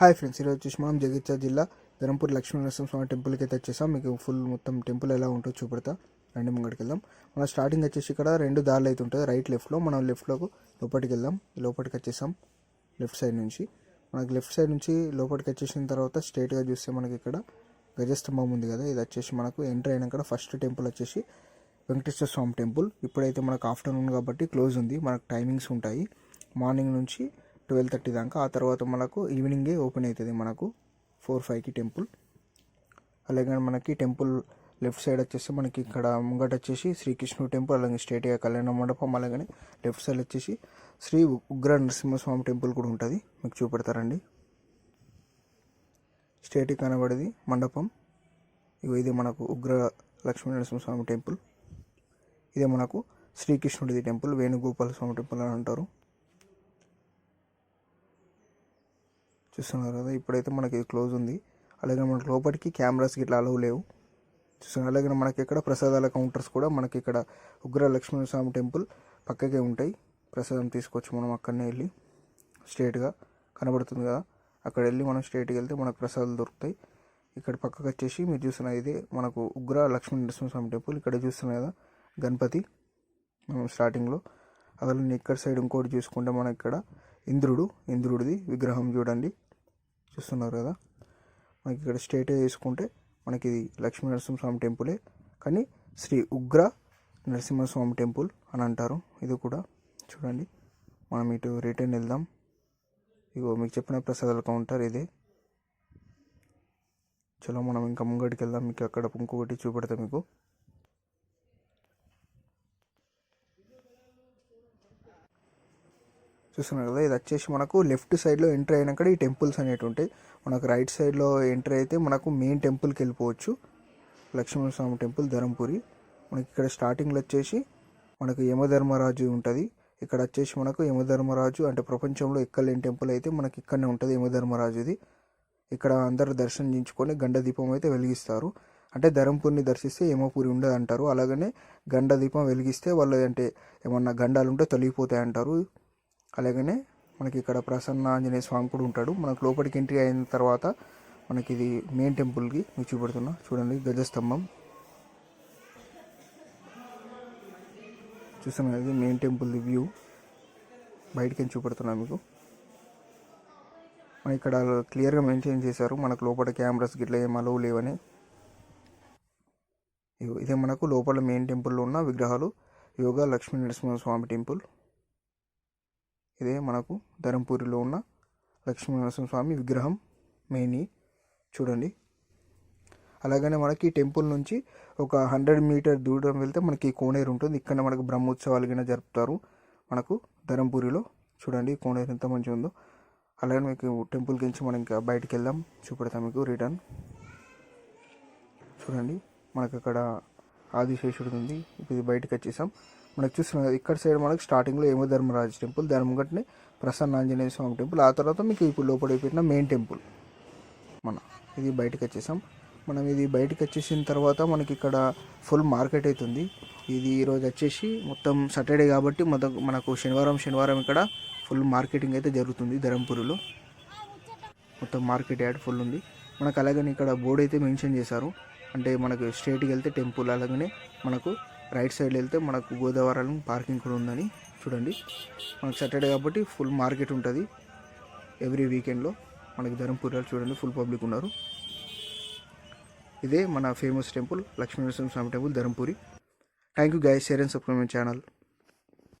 Hi friends ఈరోజు వచ్చేసి మనం జగిత్యాల జిల్లా ధర్మపూర్ లక్ష్మీనరసింహ స్వామి టెంపుల్కి అయితే వచ్చేసాం. మీకు ఫుల్ మొత్తం టెంపుల్ ఎలా ఉంటుందో చూపెడతా. రెండు ముంగడికి వెళ్దాం. మన స్టార్టింగ్ వచ్చేసి ఇక్కడ రెండు దారులు అయితే ఉంటుంది. రైట్ లెఫ్ట్లో మనం లెఫ్ట్లోకి లోపలికి వెళ్దాం. లోపలికి వచ్చేసాం లెఫ్ట్ సైడ్ నుంచి. మనకి లెఫ్ట్ సైడ్ నుంచి లోపలికి వచ్చేసిన తర్వాత స్ట్రైట్గా చూస్తే మనకి ఇక్కడ గజస్తంభం ఉంది కదా. ఇది వచ్చేసి మనకు ఎంటర్ అయినాక ఫస్ట్ టెంపుల్ వచ్చేసి వెంకటేశ్వర స్వామి టెంపుల్. ఇప్పుడైతే మనకు ఆఫ్టర్నూన్ కాబట్టి క్లోజ్ ఉంది. మనకు టైమింగ్స్ ఉంటాయి. మార్నింగ్ నుంచి ట్వెల్వ్ థర్టీ దాకా ఆ తర్వాత మనకు ఈవినింగే ఓపెన్ అవుతుంది మనకు ఫోర్ ఫైవ్కి టెంపుల్ అలాగే మనకి టెంపుల్ లెఫ్ట్ సైడ్ వచ్చేసి మనకి ఇక్కడ ముంగట వచ్చేసి శ్రీకృష్ణుడు టెంపుల్ అలాగే స్టేట్ కళ్యాణ మండపం అలాగనే లెఫ్ట్ సైడ్ వచ్చేసి శ్రీ ఉగ్ర నరసింహస్వామి టెంపుల్ కూడా ఉంటుంది. మీకు చూపెడతారండి. స్టేట్ కనబడేది మండపం. ఇగో ఇది మనకు ఉగ్ర లక్ష్మీ నరసింహస్వామి టెంపుల్ ఇదే మనకు శ్రీకృష్ణుడిది టెంపుల్ వేణుగోపాల స్వామి టెంపుల్ అని అంటారు. చూస్తున్నారు కదా ఇప్పుడైతే మనకి ఇది క్లోజ్ ఉంది. అలాగే మనకి లోపలికి కెమెరాస్ ఇట్లా అలవ్ లేవు. చూస్తున్నారు అలాగే మనకి ఇక్కడ ప్రసాదాల కౌంటర్స్ కూడా మనకి ఇక్కడ ఉగ్ర లక్ష్మీస్వామి టెంపుల్ పక్కకే ఉంటాయి. ప్రసాదం తీసుకోవచ్చు మనం అక్కడనే వెళ్ళి స్ట్రేట్గా కనబడుతుంది కదా. అక్కడ వెళ్ళి మనం స్ట్రేట్కి వెళ్తే మనకు ప్రసాదాలు దొరుకుతాయి. ఇక్కడ పక్కకు వచ్చేసి మీరు చూస్తున్న ఇది మనకు ఉగ్ర లక్ష్మీ నరసింహస్వామి టెంపుల్ ఇక్కడ చూస్తున్న కదా గణపతి. మనం స్టార్టింగ్లో అలాగే ఇక్కడ సైడ్ ఇంకోటి చూసుకుంటే మనకి ఇక్కడ ఇంద్రుడు ఇంద్రుడిది విగ్రహం చూడండి. చూస్తున్నారు కదా? మనకి ఇక్కడ స్టేట్ తీసుకుంటే మనకి ఇది లక్ష్మీ నరసింహస్వామి టెంపులే. కానీ శ్రీ ఉగ్ర నరసింహస్వామి టెంపుల్ అని అంటారు. ఇది కూడా చూడండి. మనం ఇటు రిటర్న్ వెళ్దాం. ఇగో మీకు చెప్పిన ప్రసాదాల కౌంటర్ ఇదే. చలో మనం ఇంకా ముంగడికి వెళ్దాం. మీకు అక్కడ ఇంకొకటి చూపెడతాం మీకు. చూస్తున్నారు కదా ఇది వచ్చేసి మనకు లెఫ్ట్ సైడ్లో ఎంటర్ అయినాక ఈ టెంపుల్స్ అనేవి ఉంటాయి మనకు రైట్ సైడ్లో ఎంటర్ అయితే మనకు మెయిన్ టెంపుల్కి వెళ్ళిపోవచ్చు. లక్ష్మణస్వామి టెంపుల్ ధరంపురి. మనకి ఇక్కడ స్టార్టింగ్లో వచ్చేసి మనకు యమధర్మరాజు ఉంటుంది. ఇక్కడ వచ్చేసి మనకు యమధర్మరాజు అంటే ప్రపంచంలో ఎక్కలేని టెంపుల్ అయితే మనకి ఇక్కడనే ఉంటుంది యమధర్మరాజుది ఇక్కడ అందరూ దర్శనం చేయించుకొని గండ దీపం అయితే వెలిగిస్తారు. అంటే ధరంపూర్ని దర్శిస్తే యమపూరి ఉండదు అంటారు అలాగనే గండ దీపం వెలిగిస్తే వాళ్ళు అంటే ఏమన్నా గండాలు ఉంటే తొలగిపోతాయి అంటారు అలాగనే మనకి ఇక్కడ ప్రసన్న ఆంజనేయ స్వామి కూడా ఉంటాడు. మనకు లోపలికి ఎంట్రీ అయిన తర్వాత మనకి ఇది మెయిన్ టెంపుల్కి మీకు చూపెడుతున్నా. చూడండి గజస్తంభం చూస్తున్నా ఇది మెయిన్ టెంపుల్ వ్యూ బయటికి చూపెడుతున్నా మీకు? మన ఇక్కడ క్లియర్గా మెయింటైన్ చేశారు. మనకు లోపల కెమెరాస్ గిట్ల ఏం అలవు లేవని. ఇగో ఇదే మనకు లోపల మెయిన్ టెంపుల్లో ఉన్న విగ్రహాలు. యోగా లక్ష్మీ నరసింహ స్వామి టెంపుల్ ఇదే మనకు ధరంపూరిలో ఉన్న లక్ష్మీనరసింహ స్వామి విగ్రహం మెయిన్ చూడండి. అలాగనే మనకి టెంపుల్ నుంచి ఒక హండ్రెడ్ మీటర్ దూరం వెళ్తే మనకి కోనేరు ఉంటుంది. ఇక్కడ మనకు బ్రహ్మోత్సవాలు కింద జరుపుతారు మనకు ధరంపూరిలో. చూడండి కోనేరు ఎంత మంచిగా ఉందో. అలాగే మీకు టెంపుల్ గురించి మనం ఇంకా బయటికి వెళ్దాం. చూపెడతాం మీకు రిటర్న్. చూడండి. మనకు అక్కడ ఆదిశేషుడు ఉంది. ఇప్పుడు ఇది బయటకు వచ్చేసాం. మనకు చూసిన ఇక్కడ సైడ్ మనకు స్టార్టింగ్లో ఏమో ధర్మరాజు టెంపుల్ దాని ముంగటనే ప్రసన్న ఆంజనేయ స్వామి టెంపుల్. ఆ తర్వాత మీకు ఇప్పుడు లోపలికి పెట్టిన మెయిన్ టెంపుల్. మన ఇది బయటకు వచ్చేసాం. మనం ఇది బయటకు వచ్చేసిన తర్వాత మనకి ఇక్కడ ఫుల్ మార్కెట్ అవుతుంది. ఇది ఈరోజు వచ్చేసి మొత్తం సాటర్డే కాబట్టి మొత్తం మనకు శనివారం శనివారం ఇక్కడ ఫుల్ మార్కెటింగ్ అయితే జరుగుతుంది ధరంపూరిలో మొత్తం మార్కెట్ యాడ్ ఫుల్ ఉంది. మనకు అలాగని ఇక్కడ బోర్డు అయితే మెన్షన్ చేశారు. అంటే మనకు స్ట్రేట్కి వెళ్తే టెంపుల్ అలాగనే మనకు రైట్ సైడ్ వెళ్తే మనకు గోదావరి పార్కింగ్ కూడా ఉందని చూడండి. మనకు సాటర్డే కాబట్టి ఫుల్ మార్కెట్ ఉంటుంది. ఎవ్రీ వీకెండ్లో మనకి ధర్మపురాలు చూడండి ఫుల్ పబ్లిక్ ఉన్నారు. ఇదే మన famous temple Lakshminarasimha Swamy temple Dharmapuri. Thank you guys share and subscribe my channel